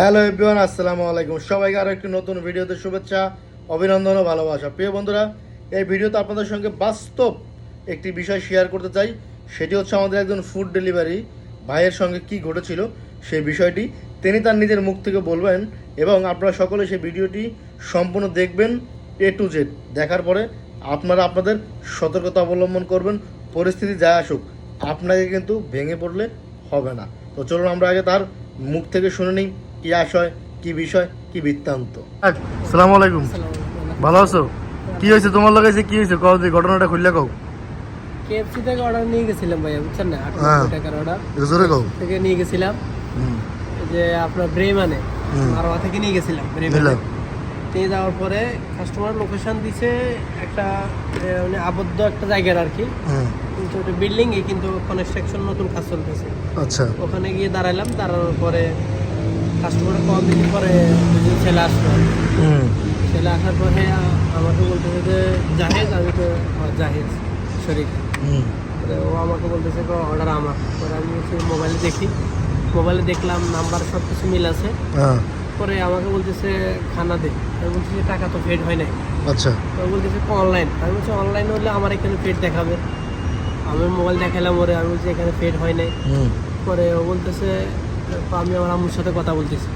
Hello everyone আসসালামু আলাইকুম। সবাইকে আরও একটি নতুন ভিডিওতে শুভেচ্ছা, অভিনন্দন ও ভালোবাসা। প্রিয় বন্ধুরা, এই ভিডিওতে আপনাদের সঙ্গে বাস্তব একটি বিষয় শেয়ার করতে চাই। সেটি হচ্ছে আমাদের একজন ফুড ডেলিভারি ভাইয়ের সঙ্গে কি ঘটেছিল, সেই বিষয়টি। তিনি তার নিজের মুখ থেকে বলবেন এবং আপনারা সকলে সেই ভিডিওটি সম্পূর্ণ দেখবেন এ টু জেড দেখার পরে আপনারা আপনাদের সতর্কতা অবলম্বন করবেন, পরিস্থিতি যা আসুক। আপনাকে কিন্তু ভেঙে পড়লে হবে না। তো চলুন আমরা আগে তার মুখ থেকে শুনে নিই। কি আশয় কি বিষয় কি বৃত্তান্ত? সালাম আলাইকুম। ভালো আছো? কি হয়েছে? তোমার লাগাইছে কি হয়েছে? কও যে ঘটনাটা খুললে কও। কেএফসি থেকে অর্ডার নিয়ে গেছিলাম ভাইয়া বুঝছেন না? আট হ্যাঁ। টাকার অর্ডার জোরে কও। থেকে নিয়ে গেছিলাম। যে আপনার ব্রেমানে। মারোয়া থেকে নিয়ে গেছিলাম ব্রেমানে নিয়ে যাওয়ার পরে কাস্টমার লোকেশন দিছে একটা মানে আবদ্ধ একটা জায়গার আর কি। হুম, কিন্তু ওটা বিল্ডিং এ কিন্তু কনস্ট্রাকশন নতুন কাজ চলতেছে। আচ্ছা। ওখানে গিয়ে দাঁড়ালাম দাঁড়ানোর পরে কাস্টমার কল দিতে পরে দুজন ছেলে আসলো। ছেলে আসার পরে আমাকে বলতেছে যে জাহেজ আমি তো "হ্যাঁ, জাহেজ শরীর ও আমাকে বলতেছে অর্ডার আমার। পরে আমি মোবাইলে দেখি। মোবাইলে দেখলাম নাম্বার সব কিছু মিল আছে। হ্যাঁ। পরে আমাকে বলতেছে খানা দে। আমি বলছি যে টাকা তো পেড হয় নাই। আচ্ছা। তো বলতেছে অনলাইন আমি বলছি অনলাইন হলে আমার এখানে পেড দেখাবে। আমি মোবাইল দেখালাম ওরে আমি বলছি এখানে পেড হয় নাই। পরে ও বলতেছে আমি আমার আম্মুর সাথে কথা বলতেছি।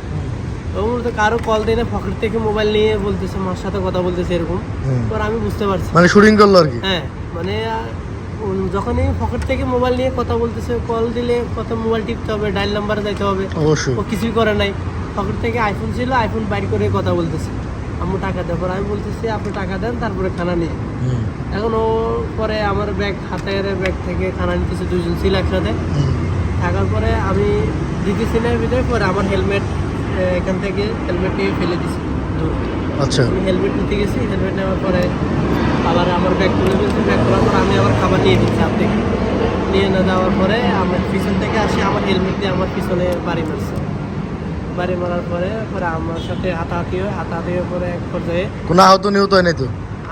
ও বলতে কারও কল দিয়ে না পকেট থেকে মোবাইল নিয়ে বলতেছে মার সাথে কথা বলতেছে এরকম। পরে আমি বুঝতে পারছি। মানে শুটিং করল আর কি? হ্যাঁ মানে যখনই পকেট থেকে মোবাইল নিয়ে কথা বলতেছে কল দিলে কত মোবাইল টিপতে হবে ডায়াল নাম্বারে যাইতে হবে। অবশ্যই। ও কিছুই করে নাই। পকেট থেকে আইফোন ছিল আইফোন বাইর করে কথা বলতেছে। আম্মু টাকা দেবো আমি বলতেছি আপনি টাকা দেন তারপরে খানা নিয়ে। এখন ও পরে আমার ব্যাগ হাতের ব্যাগ থেকে খানা নিতেছে দুজন ছিল একসাথে। থাকার পরে আমি দিতেছি না ভিতরে পরে আমার হেলমেট এখান থেকে হেলমেট নিয়ে ফেলে দিছি। আচ্ছা। আমি হেলমেট নিতে গেছি হেলমেট নেওয়ার পরে আবার আমার ব্যাগ তুলে ফেলছি ব্যাগ তোলার পর আমি আবার খাবার নিয়ে দিচ্ছি হাত। থেকে নিয়ে না যাওয়ার পরে আমার পিছন থেকে আসে আমার হেলমেট দিয়ে আমার পিছনে বাড়ি মারছে। বাড়ি মারার পরে পরে আমার সাথে হাতাহাতি হয় হাতাহাতি হয়ে পরে এক পর্যায়ে কোনো আহত নিহত হয় নাই তো?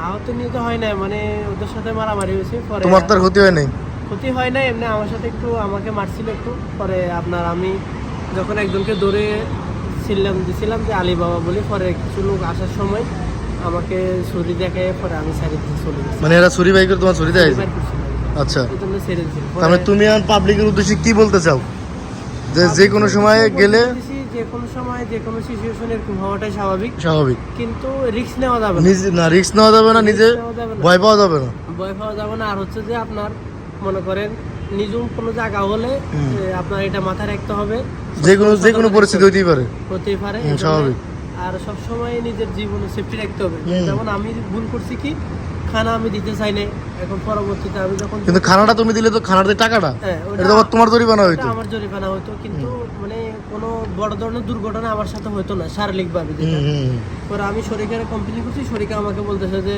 আহত নিতে হয় না মানে ওদের সাথে মারামারি হয়েছে পরে তোমার তার ক্ষতি হয় নাই? ক্ষতি হয় না এমনি আমার সাথে একটু আমাকে মারছিল একটু। পরে আপনার আমি যখন একজনকে দৌড়ে ছিলাম দিছিলাম যে আলী বাবা বলি পরে কিছু লোক আসার সময় আমাকে ছুরি দেখে পরে আমি দিয়ে চলে গেছি। মানে এরা ছুরি বাইক করে তোমার ছুরি দেয় আচ্ছা। তাহলে তুমি আর পাবলিকের উদ্দেশ্যে কি বলতে চাও? যে যে কোনো সময় গেলে যে কোনো সময় যে কোনো সিচুয়েশন এরকম হওয়াটাই স্বাভাবিক। স্বাভাবিক। কিন্তু রিস্ক নেওয়া যাবে না। না রিস্ক নেওয়া যাবে না নিজে ভয় পাওয়া যাবে না। ভয় পাওয়া যাবে না। আর হচ্ছে যে আপনার মনে করেন নিজুম কোনো জায়গা হলে আপনার এটা মাথায় রাখতে হবে। যে কোনো যে কোনো পরিস্থিতি হইতেই পারে। হতেই পারে স্বাভাবিক। আর সব সময় নিজের জীবনে সেফটি রাখতে হবে। যেমন আমি ভুল করছি কি খানা আমি দিতে চাই নাই এখন পরবর্তীতে আমি যখন কিন্তু খানাটা তুমি দিলে তো খানার যে টাকাটা হ্যাঁ, এটা তো তোমার জরিমানা হইতো। আমার জরিমানা হতো কিন্তু মানে কোনো বড় ধরনের দুর্ঘটনা আমার সাথে হতো না শারীরিকভাবে যেটা। আমি শরীরের কমপ্লেন করছি শরীরকে আমাকে বলতেছে যে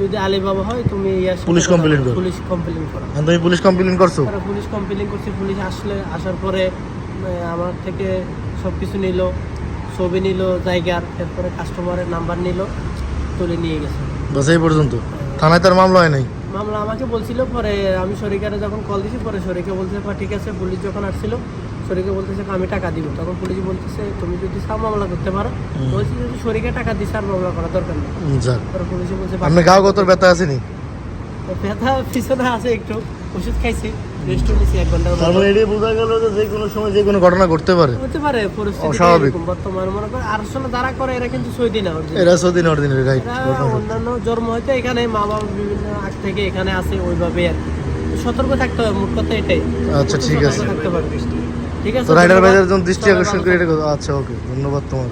যদি আলী বাবা হয় তুমি পুলিশ বলো। করো। পুলিশ কমপ্লেন করো। তুমি পুলিশ কমপ্লেন করছ। পুলিশ কমপ্লেন করছি পুলিশ আসলে আসার পরে আমার থেকে সব কিছু নিল ছবি নিল জায়গার এরপরে কাস্টমারের নাম্বার নিল তুলে নিয়ে গেছে। বাস এই পর্যন্ত। থানায় তার মামলা হয় নাই? মামলা আমাকে বলছিল পরে আমি শরীকারে যখন কল দিছি পরে শরীকে বলছে "পা, ঠিক আছে পুলিশ যখন আসছিল শরীকে বলতেছে আমি টাকা দিব। তখন পুলিশ বলতেছে তুমি যদি সব মামলা করতে পারো। বলছি যদি শরীকে টাকা দিছে আর মামলা করা দরকার নেই। যাক। বলছে আপনি গাও কত? ব্যথা আসেনি ব্যথা পিছনে আছে একটু ওষুধ খাইছি রেস্ট নিয়েছি এক ঘণ্টার তার এটাই বোঝা গেল যে যে কোনো সময় যে কোনো ঘটনা ঘটতে পারে। হতে পারে পরিস্থিতি অস্বাভাবিক। বর্তমানে মনে করে আর আসলে যারা করে এরা কিন্তু না রাইট অন্যান্য জন্ম হয়তো এখানে মা বাবা বিভিন্ন আগ থেকে এখানে আসে ওইভাবে আর সতর্ক থাকতে হবে মোট কথা এটাই। আচ্ছা ঠিক আছে। থাকতে পারবে। ঠিক আছে তো রাইডার। ভাইদের জন্য দৃষ্টি আকর্ষণ করে এটা আচ্ছা ওকে ধন্যবাদ তোমার